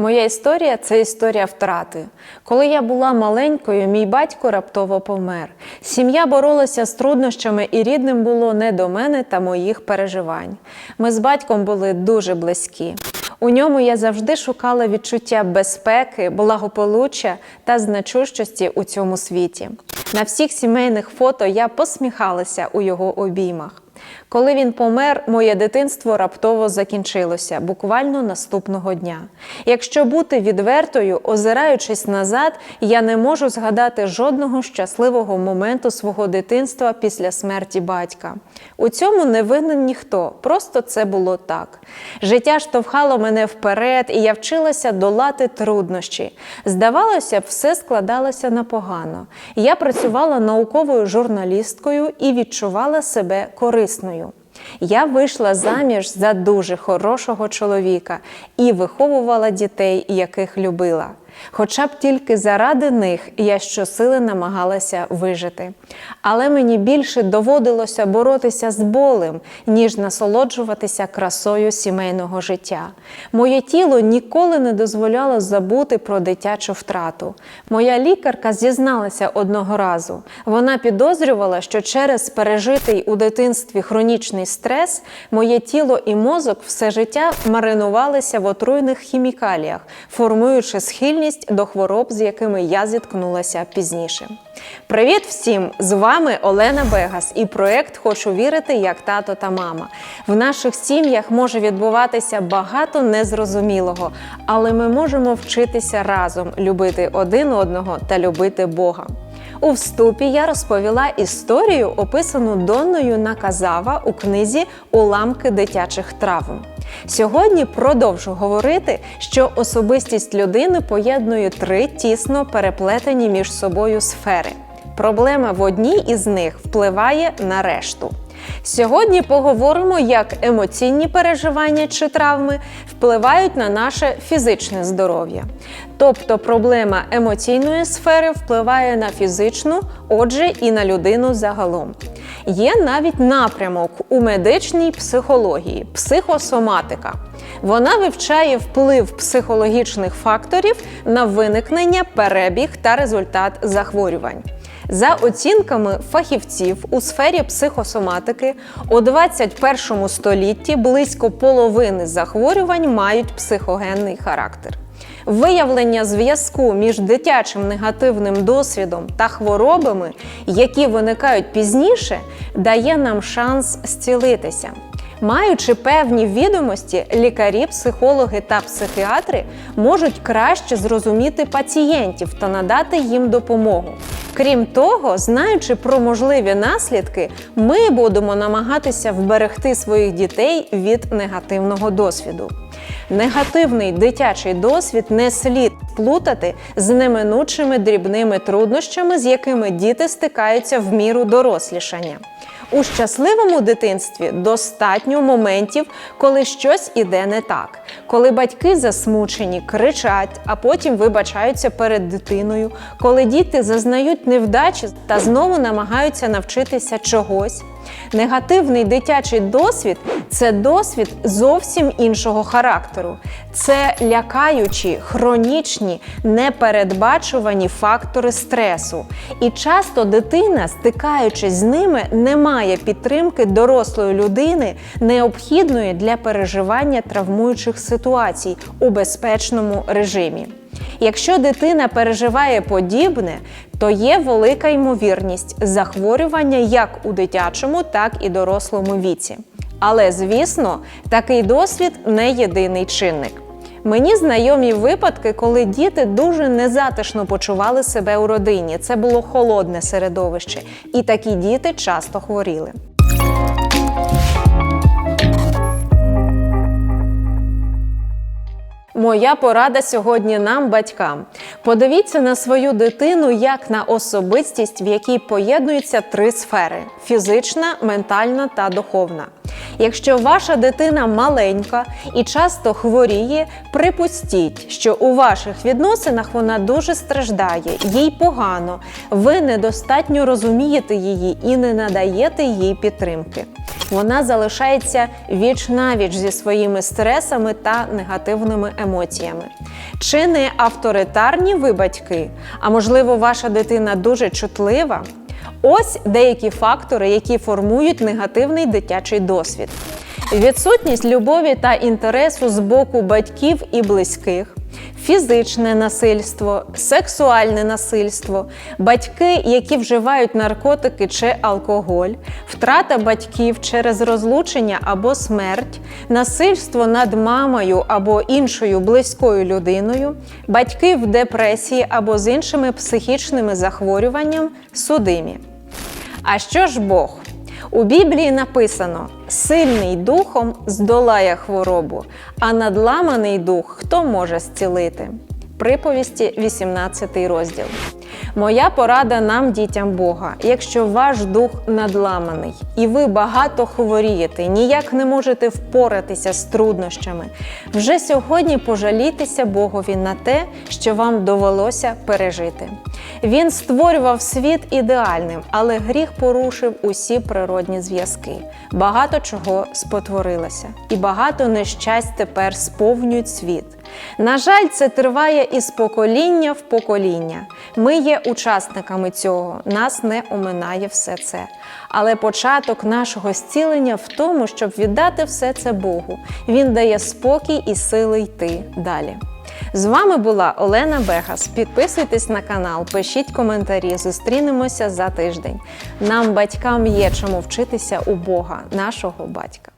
Моя історія це історія втрати. Коли я була маленькою, мій батько раптово помер. Сім'я боролася з труднощами, і рідним було не до мене та моїх переживань. Ми з батьком були дуже близькі. У ньому я завжди шукала відчуття безпеки, благополуччя та значущості у цьому світі. На всіх сімейних фото я посміхалася у його обіймах. Коли він помер, моє дитинство раптово закінчилося буквально наступного дня. Якщо бути відвертою, озираючись назад, я не можу згадати жодного щасливого моменту свого дитинства після смерті батька. У цьому не винен ніхто, просто це було так. Життя штовхало мене вперед, і я вчилася долати труднощі. Здавалося б, все складалося на погано. Я працювала науковою журналісткою і відчувала себе корисною. Я вийшла заміж за дуже хорошого чоловіка і виховувала дітей, яких любила. Хоча б тільки заради них я щосили намагалася вижити. Але мені більше доводилося боротися з болем, ніж насолоджуватися красою сімейного життя. Моє тіло ніколи не дозволяло забути про дитячу втрату. Моя лікарка зізналася одного разу. Вона підозрювала, що через пережитий у дитинстві хронічний стрес моє тіло і мозок все життя маринувалися в отруйних хімікаліях, формуючи схильність до хвороб, з якими я зіткнулася пізніше. Привіт всім! З вами Олена Бегас і проект Хочу вірити як тато та мама. В наших сім'ях може відбуватися багато незрозумілого, але ми можемо вчитися разом любити один одного та любити Бога. У вступі я розповіла історію, описану Донною Наказава у книзі Уламки дитячих травм. Сьогодні продовжу говорити, що особистість людини поєднує три тісно переплетені між собою сфери. Проблема в одній із них впливає на решту. Сьогодні поговоримо, як емоційні переживання чи травми впливають на наше фізичне здоров'я. Тобто проблема емоційної сфери впливає на фізичну, отже, і на людину загалом. Є навіть напрямок у медичній психології психосоматика. Вона вивчає вплив психологічних факторів на виникнення, перебіг та результат захворювань. За оцінками фахівців у сфері психосоматики у 21 столітті близько половини захворювань мають психогенний характер. Виявлення зв'язку між дитячим негативним досвідом та хворобами, які виникають пізніше, дає нам шанс зцілитися. Маючи певні відомості, лікарі, психологи та психіатри можуть краще зрозуміти пацієнтів та надати їм допомогу. Крім того, знаючи про можливі наслідки, ми будемо намагатися вберегти своїх дітей від негативного досвіду. Негативний дитячий досвід не слід плутати з неминучими дрібними труднощами, з якими діти стикаються в міру дорослішання. У щасливому дитинстві достатньо моментів, коли щось іде не так, коли батьки засмучені, кричать, а потім вибачаються перед дитиною, коли діти зазнають невдачі та знову намагаються навчитися чогось. Негативний дитячий досвід це досвід зовсім іншого характеру. Це лякаючі, хронічні, непередбачувані фактори стресу. І часто дитина, стикаючись з ними, не має підтримки дорослої людини, необхідної для переживання травмуючих ситуацій у безпечному режимі. Якщо дитина переживає подібне, то є велика ймовірність захворювання як у дитячому, так і дорослому віці. Але, звісно, такий досвід не єдиний чинник. Мені знайомі випадки, коли діти дуже незатишно почували себе у родині. Це було холодне середовище, і такі діти часто хворіли. Моя порада сьогодні нам, батькам. Подивіться на свою дитину як на особистість, в якій поєднуються три сфери: фізична, ментальна та духовна. Якщо ваша дитина маленька і часто хворіє, припустіть, що у ваших відносинах вона дуже страждає, їй погано, ви недостатньо розумієте її і не надаєте їй підтримки. Вона залишається віч навіч зі своїми стресами та негативними емоціями. Чи не авторитарні ви батьки? А можливо, ваша дитина дуже чутлива? Ось деякі фактори, які формують негативний дитячий досвід. Відсутність любові та інтересу з боку батьків і близьких, фізичне насильство, сексуальне насильство, батьки, які вживають наркотики чи алкоголь, втрата батьків через розлучення або смерть, насильство над мамою або іншою близькою людиною, батьки в депресії або з іншими психічними захворюваннями судимі. А що ж Бог? У Біблії написано: сильний духом здолає хворобу, а надламаний дух хто може зцілити? Приповісті, 18 розділ. Моя порада нам, дітям Бога. Якщо ваш дух надламаний і ви багато хворієте, ніяк не можете впоратися з труднощами, вже сьогодні пожалітеся Богові на те, що вам довелося пережити. Він створював світ ідеальним, але гріх порушив усі природні зв'язки. Багато чого спотворилося, і багато нещасть тепер сповнюють світ. На жаль, це триває із покоління в покоління. Ми є учасниками цього, нас не оминає все це. Але початок нашого зцілення в тому, щоб віддати все це Богу. Він дає спокій і сили йти далі. З вами була Олена Бегас. Підписуйтесь на канал, пишіть коментарі. Зустрінемося за тиждень. Нам, батькам, є чому вчитися у Бога, нашого батька.